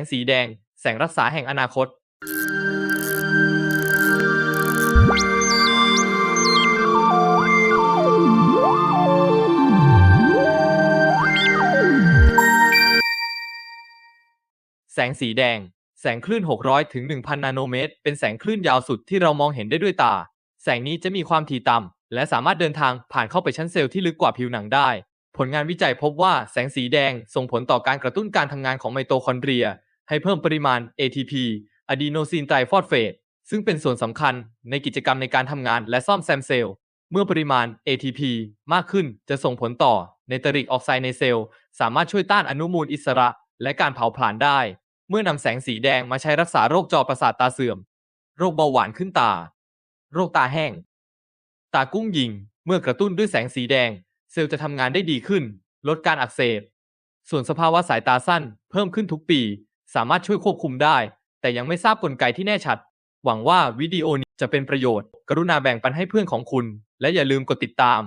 งสีแดง แสงรักษาแห่งอนาคตแสงสีแดง แสงคลื่น 600 ถึง 1,000 นาโนเมตร เป็นแสงคลื่นยาวสุดที่เรามองเห็นได้ด้วยตา แสงนี้จะมีความถี่ต่ำ และสามารถเดินทางผ่านเข้าไปชั้นเซลล์ที่ลึกกว่าผิวหนังได้ ผลงานวิจัยพบว่าแสงสีแดงส่งผลต่อการกระตุ้นการทำงานของไมโตคอนเดรีย ให้เพิ่มปริมาณ ATP อะดีโนซินไตรฟอสเฟตซึ่งเป็นส่วนสำคัญในกิจกรรมในการทำงานและซ่อมแซมเซลล์ เมื่อปริมาณ ATP มากขึ้นจะส่งผลต่อไนตริกออกไซด์ในเซลล์ สามารถช่วยต้านอนุมูลอิสระ และการเผาผลาญได้ เมื่อนำแสงสีแดงมาใช้รักษาโรคจอประสาทตาเสื่อม โรคเบาหวานขึ้นตา โรคตาแห้ง ตากุ้งยิง เมื่อกระตุ้นด้วยแสงสีแดง เซลล์จะทำงานได้ดีขึ้น ลดการอักเสบ ส่วนสภาวะสายตาสั้นเพิ่มขึ้นทุกปี สามารถช่วยควบคุมได้ แต่ยังไม่ทราบกลไกที่แน่ชัด หวังว่าวิดีโอนี้จะเป็นประโยชน์ กรุณาแบ่งปันให้เพื่อนของคุณ และอย่าลืมกดติดตาม